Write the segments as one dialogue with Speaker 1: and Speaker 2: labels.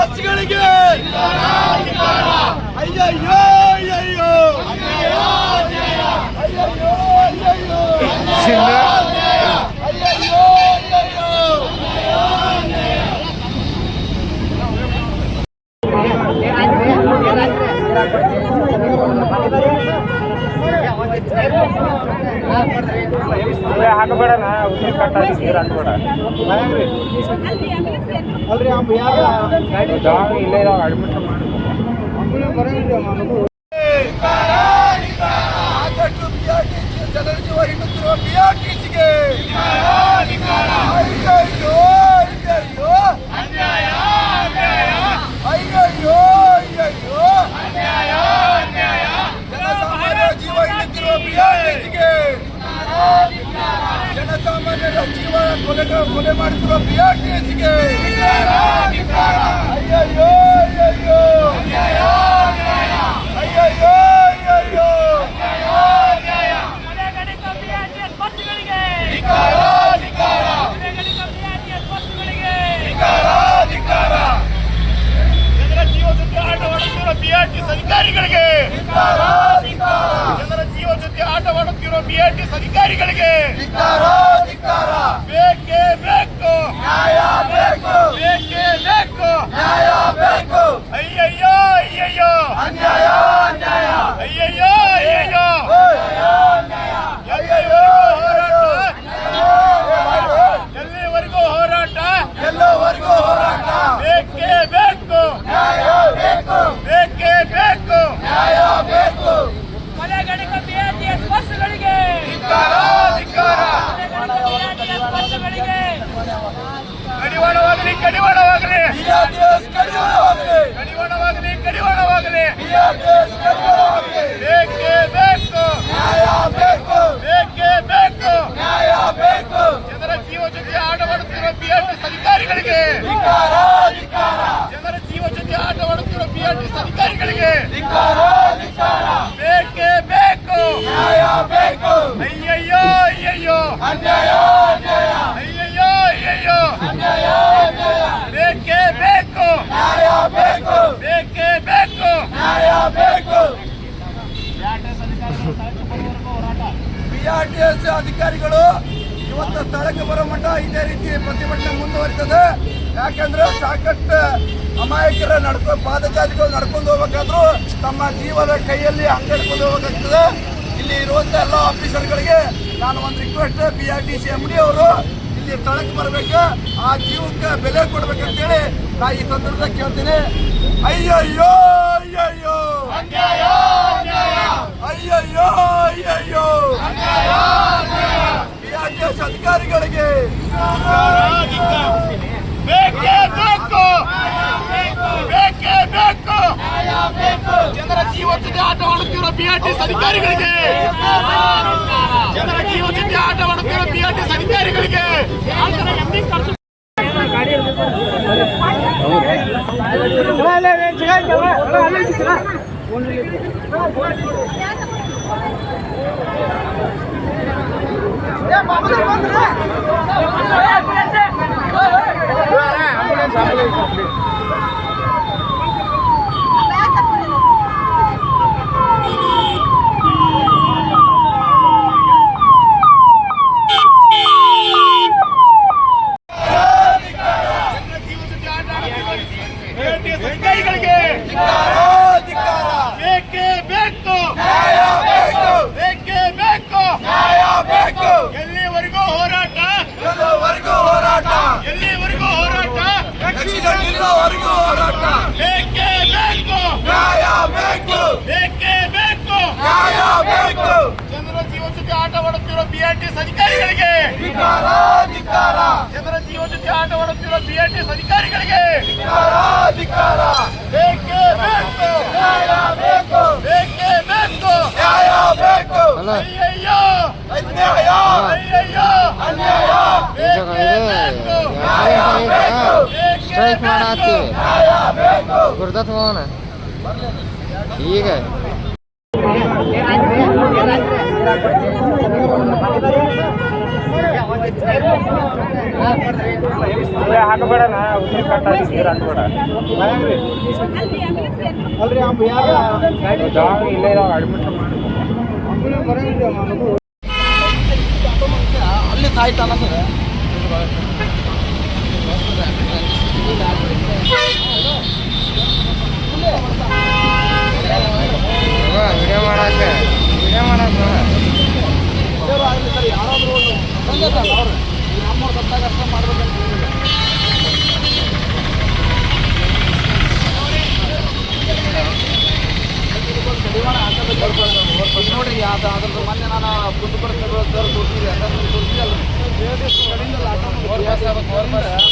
Speaker 1: ಬಸ್ಗಳಿಗೆ ಅಯ್ಯಯ್ಯೋ ಅಯ್ಯಯ್ಯೋ ಅಯ್ಯಯ್ಯೋ ಅಯ್ಯಯ್ಯೋ ಅಯ್ಯಯ್ಯೋ ಅಯ್ಯಯ್ಯೋ
Speaker 2: ಹಾಕಬೇಡ ನಾ ಉಸಿರು ನೀರು ಹಾಕಬೇಡ ಜಾಗ ಇಲ್ಲೇ
Speaker 1: ಅಯ್ಯಯ್ಯೋ ಅಯ್ಯಯ್ಯೋ ಜನಸಾಮಾನ್ಯರ ಜೀವ ಹಿಂಡುತ್ತಿರುವ ಬಿಆರ್ಟಿಸಿಗೆ ಜನಸಾಮಾನ್ಯರ ಜೀವ ಕೊಲೆ ಕೊಲೆ ಮಾಡುತ್ತಿರುವ ಬಿಆರ್ಟಿಸಿಗೆ ಅಯ್ಯಯ್ಯೋ ಅಯ್ಯಯ್ಯೋ ಅಯ್ಯಯ್ಯೋ ಅಯ್ಯಯ್ಯೋ
Speaker 3: ಮನೆಗಣಿತ ಬಿಆರ್ಟಿಎಸ್ ಬಸ್ಸುಗಳಿಗೆ
Speaker 1: ಧಿಕ್ಕಾರ, ಧಿಕ್ಕಾರ,
Speaker 3: ಮನೆಗಣಿತ ಬಿಆರ್ಟಿಎಸ್ ಬಸ್ಸುಗಳಿಗೆ
Speaker 1: ಧಿಕ್ಕಾರ, ಧಿಕ್ಕಾರ.
Speaker 2: ಜನರ ಜೀವ ಜೊತೆ ಆಟವಾಡುತ್ತಿರುವ ಬಿಆರ್ಟಿಸ್ ಅಧಿಕಾರಿಗಳಿಗೆ
Speaker 1: ಧಿಕ್ಕಾರ, ಧಿಕ್ಕಾರ,
Speaker 2: ಜನರ ಜೀವ ಜೊತೆ ಆಟವಾಡುತ್ತಿರುವ ಬಿಆರ್ಟಿಸ್ ಅಧಿಕಾರಿಗಳಿಗೆ
Speaker 1: ಧಿಕ್ಕಾರ, ಧಿಕ್ಕಾರ.
Speaker 2: ಬೇಕೇ ಬೇಕು
Speaker 1: ನ್ಯಾಯ ಬೇಕು
Speaker 2: ಬೇಕೇ ಬೇಕು
Speaker 1: ನ್ಯಾಯ ಬೇಕು
Speaker 2: ಅಯ್ಯಯ್ಯೋ ಅಯ್ಯಯ್ಯೋ
Speaker 1: ಅನ್ಯಾಯ ಅನ್ಯಾಯ
Speaker 2: ಅಯ್ಯಯ್ಯೋ ಅಯ್ಯಯ್ಯೋ
Speaker 1: ಅಯ್ಯಯ್ಯೋ,
Speaker 2: ಎಲ್ಲಿವರೆಗೂ ಹೋರಾಟ ಎಲ್ಲಿವರೆಗೂ ಹೋರಾಟ
Speaker 1: ಎಲ್ಲವರೆಗೂ ಹೋರಾಟ
Speaker 2: ಬೇಕೇ ಬೇಕು
Speaker 1: ನ್ಯಾಯ ಬೇಕು
Speaker 2: ಬೇಕೇ ಬೇಕು
Speaker 1: ನ್ಯಾಯ ಬೇಕು
Speaker 3: ಮನೆಗಣಿತ ಬಿಆರ್ಟಿಎಸ್ ಬಸ್ಸುಗಳಿಗೆ
Speaker 1: ಧಿಕ್ಕಾರ, ಧಿಕ್ಕಾರ.
Speaker 3: ಮನೆಗಣಿತ ಬಿಆರ್ಟಿಎಸ್ ಬಸ್ಸುಗಳಿಗೆ
Speaker 2: ಕಡಿವಾಣವಾಗಲಿ ಕಡಿವಾಣವಾಗಲಿ
Speaker 1: BRTS ಕಡಿವಾಣವಾಗಲಿ.
Speaker 2: ಕಡಿವಾಣವಾಗಲಿ ಕಡಿವಾಣವಾಗಲಿ
Speaker 1: BRTS ಕಡಿವಾಣವಾಗಲಿ.
Speaker 2: ಬೇಕೇ ಬೇಕು
Speaker 1: ನ್ಯಾಯ ಬೇಕು
Speaker 2: ಬೇಕೇ ಬೇಕು
Speaker 1: ನ್ಯಾಯ ಬೇಕು
Speaker 2: ಜನರ ಜೀವ ಜೊತೆ ಆಟವಾಡುತ್ತಿರುವ ಬಿಆರ್ಟಿಸ್ ಅಧಿಕಾರಿಗಳಿಗೆ
Speaker 1: ಧಿಕ್ಕಾರ, ಧಿಕ್ಕಾರ.
Speaker 2: ಜನರ ಜೀವ ಜೊತೆ ಆಟವಾಡುತ್ತಿರುವ ಬಿಆರ್ಟಿಸ್ ಅಧಿಕಾರಿಗಳಿಗೆ
Speaker 1: ಧಿಕ್ಕಾರ, ಧಿಕ್ಕಾರ.
Speaker 2: ಬೇಕೇ ಬೇಕು
Speaker 1: ನ್ಯಾಯ ಬೇಕು
Speaker 2: ಅಯ್ಯಯ್ಯೋ ಅಯ್ಯಯ್ಯೋ
Speaker 1: ಅನ್ಯಾಯ ಅನ್ಯಾಯ
Speaker 2: ಅಯ್ಯಯ್ಯೋ ಅಯ್ಯಯ್ಯೋ
Speaker 1: ಅನ್ಯಾಯ ಅನ್ಯಾಯ
Speaker 2: ಬೇಕೇ ಬೇಕು
Speaker 1: ನ್ಯಾಯ ಬೇಕು
Speaker 2: ಬೇಕೇ ಬೇಕು
Speaker 1: ನ್ಯಾಯ ಬೇಕು ಬಿಆರ್ಟಿಎಸ್ ಅಧಿಕಾರಿಗಳು ಇವತ್ತು ಸ್ಥಳಕ್ಕೆ ಬರೋ ಮಟ್ಟ ಇದೇ ರೀತಿ ಪ್ರತಿಭಟನೆ ಮುಂದುವರಿತದೆ. ಯಾಕಂದ್ರೆ ಸಾಕಷ್ಟು ಅಮಾಯಕರ ನಡ್ಕೊ ಪಾದಚಾರಿಗಳು ನಡ್ಕೊಂಡು ಹೋಗ್ಬೇಕಾದ್ರು ತಮ್ಮ ಜೀವದ ಕೈಯಲ್ಲಿ ಅಂಗಡ್ಕೊಂಡು ಹೋಗಬೇಕಾಗ್ತದೆ. ಇಲ್ಲಿ ಇರುವಂತ ಎಲ್ಲ ಆಫೀಸರ್ಗಳಿಗೆ ನಾನು ಒಂದು request B R T C M D ಅವರು ಇಲ್ಲಿ ಸ್ಥಳಕ್ಕೆ ಬರಬೇಕು. ಆ ಜೀವಕ್ಕೆ ಬೆಲೆ ಕೊಡ್ಬೇಕಂತೇಳಿ ನಾ ಈ ಸಂದರ್ಭದಲ್ಲಿ ಕೇಳ್ತೀನಿ. ಅಯ್ಯೋ ಅಯ್ಯಯ್ಯೋ! ಅನ್ಯಾಯ ಅಯ್ಯಯ್ಯೋ ಅಯ್ಯಯ್ಯೋ ಬಿಆರ್ಟಿಎಸ್ ಅಧಿಕಾರಿಗಳಿಗೆ
Speaker 2: ಬೇಕೇ ಬೇಕು. ಬೇಕೇ ಬೇಕು. ಜನರ ಜೀವ ಜೊತೆ ಆಟವಾಡುತ್ತಿರುವ ಬಿಆರ್ಟಿಸ್ ಅಧಿಕಾರಿಗಳಿಗೆ. ಜನರ ಜೀವ ಜೊತೆ ಆಟವಾಡುತ್ತಿರುವ ಬಿಆರ್ಟಿಸ್ ಅಧಿಕಾರಿಗಳಿಗೆ. ಜನರ Dale, dale. ಅಧಿಕಾರಿಗಳಿಗೆ. ಜನರ ಜೀವ ಜೊತೆ ಆಟವಾಡುತ್ತಿರುವ ಬಿಆರ್ಟಿಎಸ್ ಅಧಿಕಾರಿಗಳಿಗೆ. ಬೇಕೇ ಬೇಕು.
Speaker 1: ನ್ಯಾಯ ಬೇಕು.
Speaker 2: ಬೇಕೇ ಅಯ್ಯಯ್ಯೋ.
Speaker 1: ಅನ್ಯಾಯ.
Speaker 2: ಅಯ್ಯಯ್ಯೋ.
Speaker 1: ಅನ್ಯಾಯ.
Speaker 2: ಬೇಕೇ ಬೇಕು.
Speaker 1: ನ್ಯಾಯ ಬೇಕು.
Speaker 4: ಸ್ಟ್ರೈಕ್ ಮಾಡತ್ತೀವಿ
Speaker 1: ನ್ಯಾಯ ಬೇಕು.
Speaker 4: ಗುರ್ದತ್ ಹೋಗೋಣ ಈಗ.
Speaker 2: ಹಾಕಬೇಡ ಉಸಿರು ಕಟ್ಟ ಹಾಕಬೇಡ ಇಲ್ಲೇ ಇದಾವ ಅಡ್ಮಿಟ್
Speaker 1: ಅಲ್ಲಿ ಸಾಯ್ತಾನ
Speaker 4: ವಿಡಿಯೋ ಮಾಡಕ್ಕೆ ವಿಡಿಯೋ ಮಾಡಕ್ಕೆ
Speaker 1: ಯಾರಾದ್ರೂ ಒಂದು ಸಂಗತಲ್ಲ ಅವ್ರು ಈ ನಮ್ಮವ್ರು ಬಂದಾಗ ಅರ್ಥ ಮಾಡ್ಬೇಕಂತ. ನೋಡ್ರಿ ಅದು ಅದ್ರದ್ದು ಮೊನ್ನೆ ನಾನು ಕುಂದು ಬೇರೆ ಸರ್ ತೋರಿಸಿದೆ ಅಲ್ಲ ಕಡೆಯಿಂದ ಲಾಕ್ಡೌನ್ ರಕ್ತ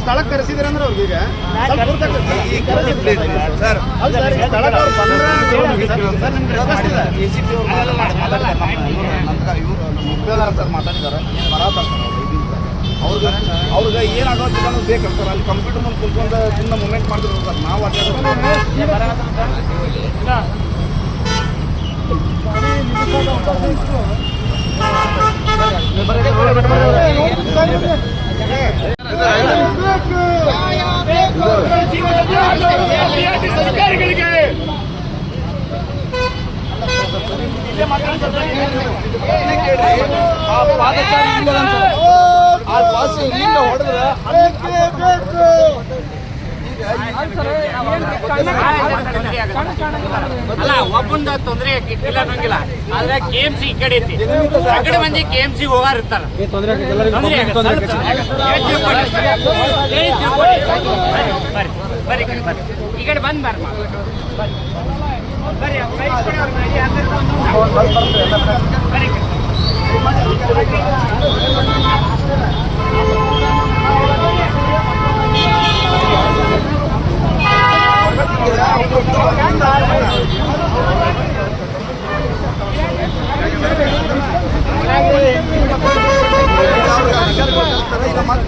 Speaker 2: ಸ್ಥಳಕ್ಕೆ ಕರೆಸಿದ್ರೆ ಅಂದ್ರೆ ಅವ್ರಿಗೆ
Speaker 1: ಸರ್ ಮಾತಾಡಿದ್ದಾರೆ ಅವ್ರಿಗೆ ಅವ್ರಿಗೆ ಏನಾಗೋದಿಲ್ಲ ಅನ್ನೋದು ಬೇಕಲ್ಲ ಸರ್ ಅಲ್ಲಿ ಕಂಪ್ಯೂಟರ್ ಮುಂದೆ ಕುತ್ಕೊಂಡು ಸುಮ್ಮನೆ ಮೂಮೆಂಟ್ ಮಾಡಿದ್ರು ಸರ್ ನಾವು ಆ ಪಾದಚಾರಿ ಇಲ್ಲ ಆ ಪಾಸ್ ಇಲ್ಲಿಂದ ಹೊಡೆದ್ರೆ
Speaker 5: ಅಲ್ಲ ಒಬ್ಬಂದ ತೊಂದರೆ ಇಲ್ಲ ಆಗಂಗಿಲ್ಲ ಆದ್ರೆ ಕೆ ಎಂ ಸಿ ಈ ಕಡೆ ಐತಿ. ಆ ಕಡೆ ಮಂದಿ ಕೆ ಎಂ ಸಿ ಹೋಗಾರ ಇರ್ತಾರ? ಬರ್ರಿ ಬರ್ರಿ ಈ ಕಡೆ ಬರ್ರಿ ಈ ಕಡೆ ಬಂದ್ ಬರ್ರಿ ಬರ್ರಿ ಬರ್ರಿ ಆ ಕೈ ಕೊಡಿ ಅವ್ರ ಕೈ ಹಾಕಿರ್ತಾರೆ. ಬರ್ರಿ ಈ ಕಡೆ.
Speaker 1: ಈಗ ಮತ್ತೆ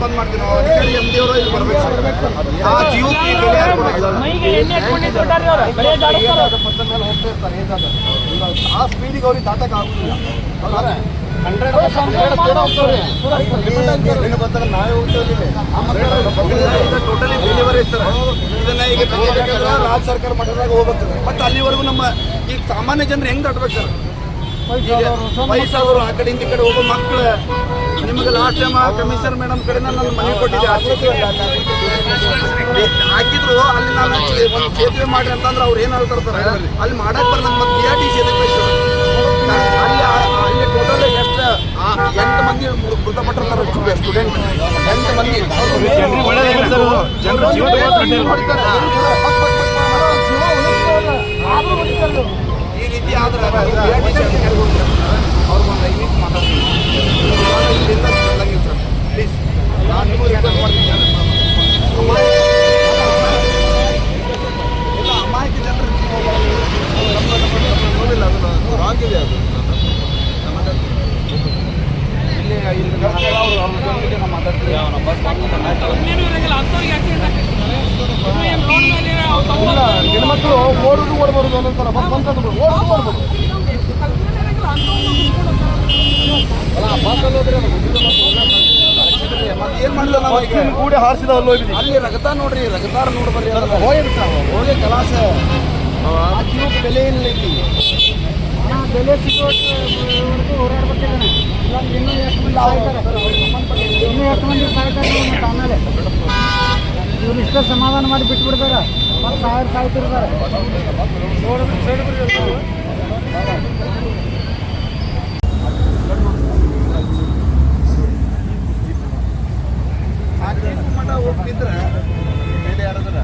Speaker 1: ಬಂದ್ ಮಾಡ್ತೀವಿ ನಾವು ಅಧಿಕಾರಿ ಎಂ ಡಿ ಅವರು ಇಲ್ಲಿ ಬರ್ಬೇಕು ಸರ್ ಆ ಜೀವಕ್ಕೆ ಬೆಲೆ ಯಾರು ಕೊಡೋದಿಲ್ಲ.
Speaker 3: ಮೈಗೆ ಎಣ್ಣೆ ಹಚ್ಕೊಂಡಿದ್ದು ದೊಡ್ಡವ್ರು ಇವ್ರು. ಬರೀ ಜಾಡ್ಸ್ತಾರೆ.
Speaker 1: ಅದು ಪಕ್ಕ ಮೇಲೆ ಹೋಗ್ತಾ ಇರ್ತಾರೆ ಏಜಾದ. ಇಲ್ಲ, ಆ ಸ್ಪೀಡಿಗೆ ಅವ್ರಿಗೆ ದಾಟಕ್ಕೆ ಆಗುದಿಲ್ಲ ರಾಜ್ಯ ಸರ್ಕಾರ ಮಟ್ಟದಾಗ ಹೋಗ್ಬೇಕು ಬಟ್ ಅಲ್ಲಿವರೆಗೂ ನಮ್ಮ ಈಗ ಸಾಮಾನ್ಯ ಜನರು ಹೆಂಗ್ ದಾಟ್ಬೇಕು ಸರ್? ವಯಸ್ಸಾದವರು ಆ ಕಡೆಯಿಂದ ಈ ಕಡೆ ಹೋಗೋ ಮಕ್ಕಳು ನಿಮಗೆ ಲಾಸ್ಟ್ ಟೈಮ್ ಕಮಿಷನರ್ ಮೇಡಮ್ ಕಡೆ ನಾನು ಮನೆ ಕೊಟ್ಟಿದ್ದೆ ಹಾಕಿದ್ರು ಅಲ್ಲಿ ನಾನು ಒಂದು ಸೇತುವೆ ಮಾಡಿ ಅಂತಂದ್ರೆ ಅವ್ರು ಏನು ಹೇಳ್ತಾರೆ ಅಲ್ಲಿ ಮಾಡಕ್ ಬರಲ್ಲ. ಮತ್ತೆ ಬಿ ಆರ್ ಟಿ ಸೇತುವೆ ಎಂಟು ಮಂದಿ ಮೃತಪಟ್ಟಿರ್ತಾರೆ ಸ್ಟೂಡೆಂಟ್ ಎಂಟು ಮಂದಿ. ಈ ರೀತಿ ಆದ್ರೆ ಅವ್ರು ಒಂದು ಐದು ನಿಮಿಷ ಮಾತಾಡ್ತೀನಿ ಇಲ್ಲಿಂದ ಬಂದಂಗಿಲ್ಲ ಸರ್ ಪ್ಲೀಸ್ ನಾನು ನಿಮಗೆ ರಿಕ್ವೆಸ್ಟ್ ಮಾಡ್ತೀನಿ ಅಮಾಯಕ ಇಲ್ಲ ಅಮಾಯಕ ಜನರ ಜೀವ ನಮ್ಮ ನಮ್ಮ ನೋಡಿಲ್ಲ ಅದು ರಾಂಗ್ ಇದೆ ಅದು ಇಲ್ಲಿ ಇಲ್ಲಿ ಅವ್ರು ಅವ್ರ ಜೊತೆಗೆ ನಾವು ಮಾತಾಡ್ತೀವಿ ನಾವು ಬಸ್
Speaker 3: ಇನ್ನೇನು ಇರಂಗಿಲ್ಲ. ಅಂಥವ್ರಿಗೆ ಯಾಕೆ ಹಿಂಗ್ ಹಾಕಿರ್ತಾರೆ? ಇನ್ನು ಏನ್ road ಮೇಲೆ ಅವ್ರು ತಗೊಂಡ್
Speaker 1: ಇಲ್ಲ ಹೆಣ್ಮಕ್ಳು ಓಡುದು ಓಡ್ಬಾರ್ದು ಅನ್ನೋಂತಾರ ಬಸ್ ಬಂತಂದ್ರು ಓಡುದು ಓಡ್ಬೋದು ಏನ್ ಮಾಡಿಲ್ಲ ನಾವು ಈಗ?
Speaker 2: ಕೂಡಿ ಹಾರಿಸಿದ ಅಲ್ಲೋ
Speaker 1: ಅಲ್ಲಿ ರಗತ ನೋಡ್ರಿ ರಗತಾರ ನೋಡ್ಬರ್ರಿ ಹೋಗಿ ಕಲಾಸ. ಆ ಜೀವಕ್ಕೆ ಬೆಲೆ ಏನಿಲ್ಲ ಇಲ್ಲಿ.
Speaker 4: ಬೆಲೆ ಸಿಗೋವರೆಗೂ ಹೋರಾಡ್ಬೇಕಿದ್ದಾನೆ ಇಲ್ಲಾಂದ್ರೆ ಇನ್ನೂ ಎಷ್ಟು ಮಂದಿ ಸಾಯ್ತಾರೆ? ಇನ್ನೂ ಎಷ್ಟು ಮಂದಿ ಸಾಯ್ತಾರೆ ಮತ್ತೆ ಆಮೇಲೆ? ಇವ್ರು ಇಷ್ಟೇ ಸಮಾಧಾನ ಮಾಡಿ ಬಿಟ್ಬಿಡ್ತಾರೆ ಮತ್ತು ಸಾವಿರ ಸಾಯ್ತಿರ್ತಾರೆ.
Speaker 1: ಹೋಗ್ತಿದ್ರೆ ಮೇಲೆ ಯಾರಾದ್ರ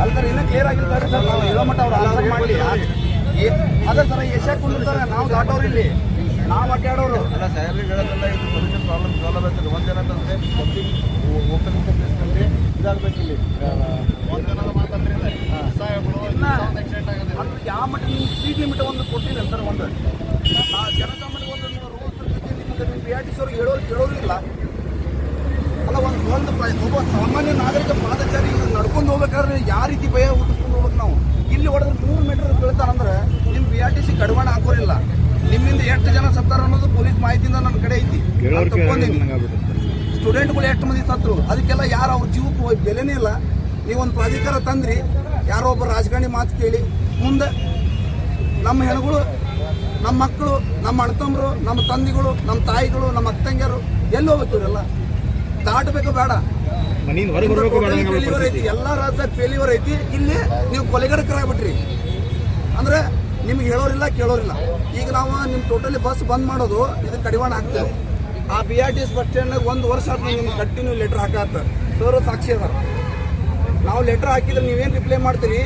Speaker 1: ಅಲ್ಲ ಸರ್ ಇನ್ನೂ ಕ್ಲಿಯರ್ ಆಗಿರ್ತಾರೆ ಸರ್. ನಾವು ಮಟ್ಟ ಅವ್ರು ಆನ್ಸರ್ ಮಾಡಲಿ. ಅದೇ ಸರ್ ಎಷ್ಟಾಗಿ ಕುಂದಿರ್ತಾರೆ ನಾವು ದಾಟೋರು ಇಲ್ಲಿ. ನಾವು ಅಡ್ಡಾಡೋರು.
Speaker 6: ಅಲ್ಲ ಸಾಹೇಬ್ರಿಗೆ ಹೇಳೋದಲ್ಲ ಇದು ಸೊಲ್ಯೂಷನ್ ಪ್ರಾಬ್ಲಮ್ ಸಾಲ್ವ್ ಆಗ್ತದೆ ಒಂದೇನಂತಂದ್ರೆ ಪಬ್ಲಿಕ್ ಓಪನ್ ಪ್ಲೇಸ್ನಲ್ಲಿ ಇದಾಗಬೇಕು ಇಲ್ಲಿ.
Speaker 1: ಅಂದ್ರೆ ಯಾವ ಮಟ್ಟ ನಿಮ್ಗೆ ಸ್ಪೀಡ್ ಲಿಮಿಟ್ ಒಂದು ಕೊಟ್ಟಿಲ್ಲ ಸರ್ ಒಂದು? ಜನಸಾಮಾನ್ಯ ಒಂದು ರೂಲ್ಸ್ ನಿಮ್ಗೆ ಬಿ ಆರ್ ಟಿ ಸಿ ಅವ್ರಿಗೆ ಹೇಳೋರು ಕೇಳೋರು ಇಲ್ಲ. ಒಂದು ಒಬ್ಬ ಸಾಮಾನ್ಯ ನಾಗರಿಕ ಪಾದಚಾರಿ ನಡ್ಕೊಂಡು ಹೋಗ್ಬೇಕಾದ್ರೆ ಯಾವ ರೀತಿ ಭಯ ಹುಟ್ಟಿಸ್ಕೊಂಡು ಹೋಗ್ಬೇಕು ನಾವು? ಇಲ್ಲಿ ಹೊಡೆದ್ರೆ ಮೂರು ಮೀಟರ್ ಬೀಳ್ತಾರಂದ್ರೆ ನಿಮ್ಮ ಬಿ ಆರ್ ಟಿ ಸಿ ಕಡಿವಾಣ ಹಾಕೋರಿಲ್ಲ. ನಿಮ್ಮಿಂದ ಎಷ್ಟು ಜನ ಸತ್ತಾರ ಅನ್ನೋದು ಪೊಲೀಸ್ ಮಾಹಿತಿಯಿಂದ ನನ್ನ ಕಡೆ ಐತಿ. ಸ್ಟೂಡೆಂಟ್ಗಳು ಎಷ್ಟು ಮಂದಿ ಸತ್ರು? ಅದಕ್ಕೆಲ್ಲ ಯಾರು ಅವ್ರ ಜೀವಕ್ಕೆ ಹೋಗಿ ಬೆಲೆನೇ ಇಲ್ಲ. ನೀವೊಂದು ಪ್ರಾಧಿಕಾರ ತಂದ್ರಿ ಯಾರೋ ಒಬ್ಬ ರಾಜಕಾರಣಿ ಮಾತು ಕೇಳಿ. ಮುಂದೆ ನಮ್ಮ ಹೆಣಗಳು ನಮ್ಮ ಮಕ್ಕಳು ನಮ್ಮ ಅಣ್ತಮ್ರು ನಮ್ಮ ತಂದಿಗಳು ನಮ್ಮ ತಾಯಿಗಳು ನಮ್ಮ ಅಕ್ಕಂಗ್ಯರು ಎಲ್ಲಿ ಹೋಗ್ಬೇಕು ಇವರೆಲ್ಲ? ದಾಟಬೇಕು ಬೇಡ. ಫೇಲ್ಯೂರ್ ಐತಿ ಎಲ್ಲ ರಾಜ್ಯದಾಗ ಫೇಲ್ಯೂರ್ ಐತಿ. ಇಲ್ಲಿ ನೀವು ಕೊಲೆಗಡಕರಾಗ್ಬಿಟ್ರಿ ಅಂದ್ರೆ ನಿಮ್ಗೆ ಹೇಳೋರಿಲ್ಲ ಕೇಳೋರಿಲ್ಲ. ಈಗ ನಾವು ನಿಮ್ಮ ಟೋಟಲಿ ಬಸ್ ಬಂದ್ ಮಾಡೋದು ಇದು ಕಡಿವಾಣ ಹಾಕ್ತೇವೆ. ಆ B R T S bus ಸ್ಟ್ಯಾಂಡ್ನಾಗ ಒಂದು ವರ್ಷ ಆದ್ಮೇಲೆ ನಿಮ್ಗೆ ಕಂಟಿನ್ಯೂ ಲೆಟ್ರ್ ಹಾಕತ್ತ. ಸರ್ ಸಾಕ್ಷಿ ಅದ ನಾವು ಲೆಟ್ರ್ ಹಾಕಿದ್ರೆ ನೀವೇನು ರಿಪ್ಲೈ ಮಾಡ್ತೀರಿ?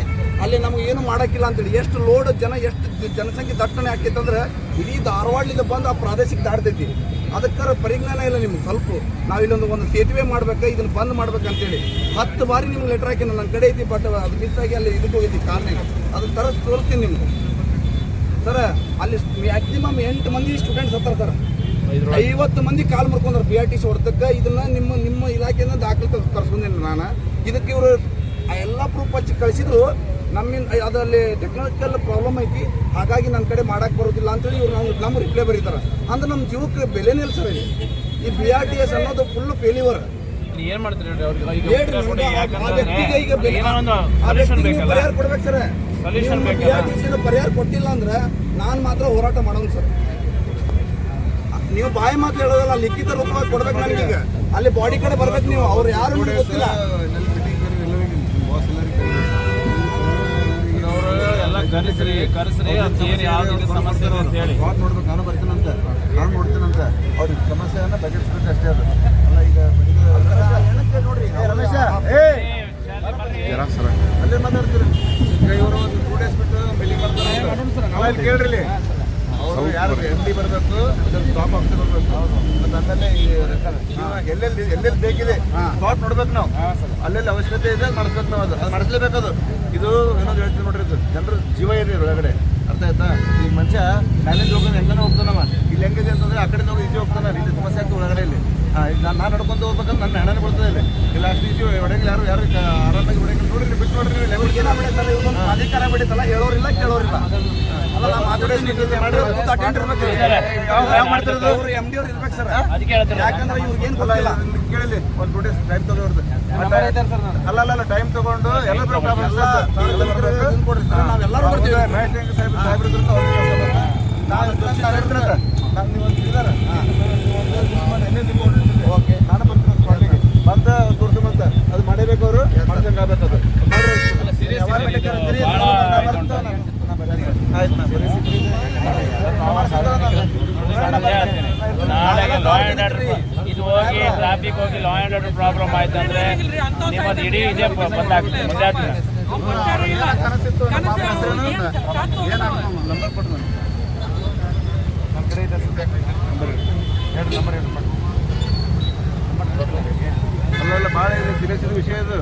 Speaker 1: ಅಲ್ಲಿ ನಮ್ಗೆ ಏನು ಮಾಡೋಕ್ಕಿಲ್ಲ ಅಂತೇಳಿ. ಎಷ್ಟು ಲೋಡ್ ಜನ ಎಷ್ಟು ಜನಸಂಖ್ಯೆ ದಟ್ಟಣೆ ಹಾಕಿತ್ತಂದ್ರೆ ಇಡೀ ಧಾರವಾಡಲಿಂದ ಬಂದು ಆ ಪ್ರಾದೇಶಿಕ ದಾಡ್ತೈತಿ ಅದಕ್ಕಾರ ಪರಿಜ್ಞಾನ ಇಲ್ಲ ನಿಮ್ಗೆ, ಸ್ವಲ್ಪ. ನಾವು ಇಲ್ಲೊಂದು ಒಂದು ಸೇತುವೆ ಮಾಡ್ಬೇಕು, ಇದನ್ನ ಬಂದ್ ಮಾಡ್ಬೇಕಂತೇಳಿ. ಹತ್ತು ಬಾರಿ ನಿಮ್ಗೆ ಲೆಟರ್ ಹಾಕಿ ನನ್ನ ಕಡೆ ಐತಿ ಬಟ್ ಅದು ಮಿಸ್ ಆಗಿ ಅಲ್ಲಿ ಇದಕ್ಕೆ ಹೋಗೈತಿ ಕಾರ್ನಾಗ ಅದು ತರ ತೋರಿಸ್ತೀನಿ ನಿಮ್ಗೆ. ಸರ್ ಅಲ್ಲಿ ಮ್ಯಾಕ್ಸಿಮಮ್ ಎಂಟು ಮಂದಿ ಸ್ಟೂಡೆಂಟ್ಸ್ ಹತ್ತಾರ ಸರ್ ಐವತ್ತು ಮಂದಿ ಕಾಲ್ ಮುರ್ಕೊಂಡ್ರೆ ಬಿ ಆರ್ ಟಿ ಸಿ ಹೊಡೆದಕ್ಕೆ ಇದನ್ನ ನಿಮ್ಮ ನಿಮ್ಮ ಇಲಾಖೆಯಿಂದ ದಾಖಲೆ ತರಿಸ್ಕೊಂಡೇನೆ ನಾನು. ಇದಕ್ಕೆ ಇವರು ಎಲ್ಲ ಪ್ರೂಫ್ ಹಚ್ಚಿ ಕಳಿಸಿದ್ರು. ನಮ್ಮಿಂದ ಅದರಲ್ಲಿ ಟೆಕ್ನಾಲಜಿಕಲ್ ಪ್ರಾಬ್ಲಮ್ ಐತಿ. ಹಾಗಾಗಿ ನನ್ನ ಕಡೆ ಮಾಡಕ್ಕೆ ಬರೋದಿಲ್ಲ ಅಂತೇಳಿ ಇವ್ರು ನಾವು ನಮ್ಮ ರಿಪ್ಲೈ ಬರೀತಾರೆ. ಅಂದ್ರೆ ನಮ್ಮ ಜೀವಕ್ಕೆ ಬೆಲೆನೇ ಇಲ್ಲ ಸರ್ ಇಲ್ಲಿ ಈ ಬಿ ಆರ್ ಟಿ ಎಸ್ ಅನ್ನೋದು ಫುಲ್ ಫೇಲ್ಯೂರ್
Speaker 3: ಏನು ಮಾಡ್ತೀರಿ
Speaker 1: ಪರಿಹಾರ ಕೊಡ್ಬೇಕು ಸರ್. ಪರಿಹಾರ ಕೊಟ್ಟಿಲ್ಲ ಅಂದ್ರೆ ನಾನು ಮಾತ್ರ ಹೋರಾಟ ಮಾಡೋಣ ಸರ್. ನೀವು ಬಾಯಿ ಮಾತು ಹೇಳೋದಲ್ಲ ಲಿಖಿತ ರೂಪವಾಗಿ ಕೊಡ್ಬೇಕು ನನಗೆ ಅಲ್ಲಿ ಬಾಡಿ ಕಡೆ ಬರ್ಬೇಕು ನೀವು. ಅವ್ರು ಯಾರು ಗೊತ್ತಿಲ್ಲ.
Speaker 3: ಕರೆಸ್ರಿ ಕರೆಸ್ರಿ ಅದು ಏನು ಯಾವ್ದು ಸಮಸ್ಯೆ ಅಂತ ಹೇಳಿ.
Speaker 6: ನೋಡ್ಬೇಕು ನಾನು ಬರ್ತೀನಂತ. ನಾನು ನೋಡ್ತೀನಂತ. ಅವ್ರಿಗೆ ಸಮಸ್ಯೆಯನ್ನ ಬಗೆಹರಿಸ್ಬೇಕು ಅಷ್ಟೇ ಅದು. ಅಲ್ಲ ಈಗ
Speaker 1: ನೋಡ್ರಿ
Speaker 6: ಏ, ರಮೇಶ ಅಲ್ಲೇ ಮಾತಾಡ್ತೀರಿ. ಈಗ ಇವರು ಒಂದು ಟೂ ಡೇಸ್ ಬಿಟ್ಟು ಬೆಳಿಗ್ಗೆ ಬರ್ತಾರೆ ಇಲ್ಲಿ ಕೇಳ್ರಿ ಇಲ್ಲಿ. ಅವರು ಯಾರು ಎಂ ಡಿ ಬರಬೇಕು ಟಾಪ್ ಆಫೀಸರ್ ಬರಬೇಕು. ಮತ್ತು ಆಮೇಲೆ ಎಲ್ಲೆಲ್ಲಿ ಎಲ್ಲೆಲ್ಲಿ ಬೇಕಿದೆ ಸ್ಪಾಟ್ ನೋಡ್ಬೇಕು ನಾವು. ಅಲ್ಲೆಲ್ಲಿ ಅವಶ್ಯಕತೆ ಇದೆ ಮಾಡಿಸ್ಬೇಕು ನಾವು ಅದು. ಅದು ಮಾಡಿಸ್ಲೇಬೇಕು ಅದು. ಇದು ಏನೋ ಹೇಳ್ತೀನಿ ನೋಡ್ರಿ ಇದು ಜನರ ಜೀವ ಇದೆ ಒಳಗಡೆ ಅರ್ಥ ಆಯ್ತಾ? ಈ ಮನುಷ್ಯ ಚಾಲೆಂಜ್ ಹೋಗೋದು ಹೆಂಗನೋ ಹೋಗ್ತಾನವ. ಇಲ್ಲಿ ಹೆಂಗಿದೆ ಅಂತಂದ್ರೆ ಆ ಕಡೆ ಹೋಗಿ ಈಜಿ ಹೋಗ್ತಾನೆ ಇಲ್ಲಿ ಸಮಸ್ಯೆ ಆಗ್ತದೆ ಒಳಗಡೆ ಇಲ್ಲಿ. ಹಾಂ ನಾನು ನಾನು ನಡ್ಕೊಂಡು ಹೋಗ್ಬೇಕಂದ್ರೆ ನನ್ನ ಹಣನೇ ಬರ್ತದೆ ಇಲ್ಲಿ. ಇಲ್ಲ ಅಷ್ಟು ಈಜಿ ಹೊಡೆಗಿಲ್ಲ ಯಾರು ಯಾರು ಆರಾಮಾಗಿ ಹೊಡೆಯಲ್ಲ ನೋಡಿರಿ ಬಿಟ್ಟು ನೋಡ್ರಿ
Speaker 1: ಅಧಿಕಾರ ಬಿಡಿತಲ್ಲ ಹೇಳೋರಿಲ್ಲ ಕೇಳೋರಿಲ್ಲ. ಅಲ್ಲ ನಾವು ಮಾತಾಡೋದು ಅಟೆಂಡ್ ಇರ್ಬೇಕು.
Speaker 6: ಯಾವ ಮಾಡ್ತಿರೋದು?
Speaker 1: ಅವ್ರು ಎಂ ಡಿ ಅವ್ರು ಇರ್ಬೇಕು ಸರ್.
Speaker 3: ಅದಕ್ಕೆ ಹೇಳ್ತಾರೆ
Speaker 1: ಯಾಕಂದ್ರೆ ಇವ್ರಿಗೆ ಏನು ಗೊತ್ತಿಲ್ಲ.
Speaker 6: ಕೇಳಿ ಒಂದು ಟೂ ಡೇಸ್ ಟೈಮ್ ತಗೊಂಡು ಅಲ್ಲ ಅಲ್ಲ ಟೈಮ್ ತಗೊಂಡು ಎಲ್ಲ
Speaker 1: ನಾವೆಲ್ಲರೂ ಬರ್ತೀವಿ
Speaker 6: ಓಕೆ ನಾನು ಬರ್ತೀನಿ ಬಂದ ತೋರಿಸ್ಕೊಂಬಂತ ಅದು ಮಾಡಬೇಕು ಅವರು ಆಗ್ಬೇಕು ಅದು ಆಯ್ತು ನಾ ಬರೀ
Speaker 3: ಇದು ಹೋಗಿ ಟ್ರಾಫಿಕ್ ಹೋಗಿ ಲಾ ಆ್ಯಂಡ್ ಆರ್ಡರ್ ಪ್ರಾಬ್ಲಮ್ ಆಯ್ತು ಅಂದ್ರೆ ನಿಮ್ಮದು ಇಡೀ ಇದೇ ಬಂದಾಗ್ತದೆ
Speaker 6: ಅಲ್ಲ ಅಲ್ಲ ಭಾಳ ಇದೆ ಸೀರಿಯಸ್ ಇದು ವಿಷಯ ಇದು.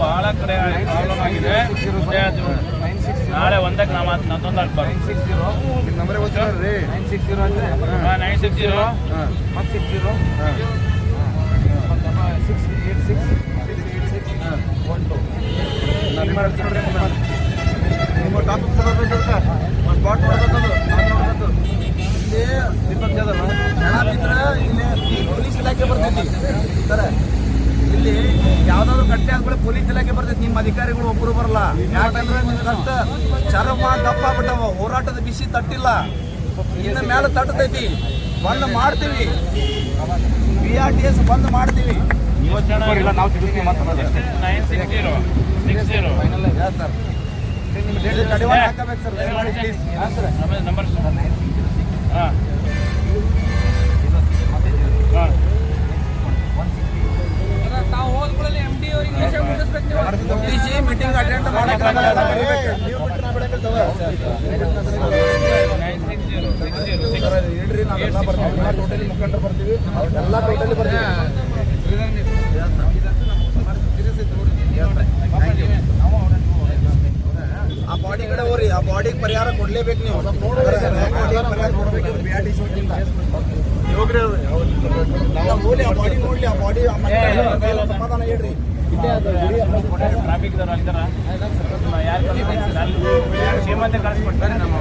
Speaker 3: ಬಹಳ ಕಡೆ ಪ್ರಾಬ್ಲಮ್ ಆಗಿದೆ. ನಾಳೆ ಒಂದಕ್ಕೆ ನಾವು ಮಾತು ಸಿಕ್ಸ್ ಜೀರೋ
Speaker 6: ನಿಮ್ಮ ನಂಬರ್ ಗೊತ್ತಿಲ್ಲ ರೀ? ನೈನ್ ಸಿಕ್ಸ್ ಜೀರೋ ಅಂದರೆ
Speaker 3: ನೈನ್ ಸಿಕ್ಸ್ ಜೀರೋ
Speaker 6: ಹಾಂ.
Speaker 4: ಒನ್ ಸಿಕ್ಸ್ ಜೀರೋ
Speaker 6: ಹಾಂ.
Speaker 4: ಸಿಕ್ಸ್ ಏಟ್ ಸಿಕ್ಸ್
Speaker 6: ಹಾಂ. ಒನ್ ಟು ನಾನು ಮಾಡ್ತೀನಿ ನೋಡ್ರಿ ನಿಮ್ಮ ಟಾಪಿಕ್ ಸರ್ ಬರ್ಬೇಕಂತ ಒಂದು ಸ್ಪಾಟ್ ನೋಡ್ಬೇಕದು ನಾನು ನೋಡ್ಬೇಕು. ಇಲ್ಲಿ ದೀಪಕ್
Speaker 1: ಬಿದ್ರೆ ಇಲ್ಲಿ ಪೊಲೀಸ್ ಇಲಾಖೆ ಬರ್ತೈತಿ. ಸರ್ ಇಲ್ಲಿ ಯಾವ್ದಾದ್ರು ಗಟ್ಟಿ ಆದ್ಮೇಲೆ ಪೊಲೀಸ್ ಇಲಾಖೆ ಬರ್ತೈತೆ ನಿಮ್ಮ ಅಧಿಕಾರಿಗಳು ಒಬ್ಬರು ಬರಲ್ಲ. ಯಾಕಂದ್ರೆ ನಿಮ್ಗಷ್ಟ ಚರ್ಮ ದಪ್ಪ ಆಗ್ಬಿಟ್ಟವ ಹೋರಾಟದ ಬಿಸಿ ತಟ್ಟಿಲ್ಲ. ಇನ್ನ ಮೇಲೆ ತಟ್ಟತೈತಿ ಬಂದ್ ಮಾಡ್ತೀವಿ. ಬಿ ಆರ್ ಟಿ ಎಸ್ ಬಂದ್ ಮಾಡ್ತೀವಿ. ಹಾಕಬೇಕು ಸರ್ ಹೇಳ್ರಿ ನಾವೆಲ್ಲ ಬರ್ತೀವಿ ಎಲ್ಲ ಟೋಟಲಿ ಮುಖಂಡರು ಬರ್ತೀವಿ ಟೋಟಲಿ ಬರ್ತೀವಿ ಆ ಬಾಡಿ ಕಡೆ ಹೋಗ್ರಿ. ಆ ಬಾಡಿಗೆ ಪರಿಹಾರ ಕೊಡ್ಲೇಬೇಕು ನೀವು. ನೋಡ್ಬೇಕು ಪರಿಹಾರ ಕೊಡ್ಬೇಕು. BRT ಶೋಕಿಂದ. ನಾವು ಆ ಬಾಡಿ ಸಮಾಧಾನ ಹೇಳ್ರಿ.
Speaker 3: ಟ್ರಾಫಿಕ್ ಇದಾರೆ ಅಲ್ಲಿದಾರ ಯಾರು ಶ್ರೀಮಂತ ಕಳಿಸ್ಕೊಡ್ತಾರೆ ನಮ್ಮ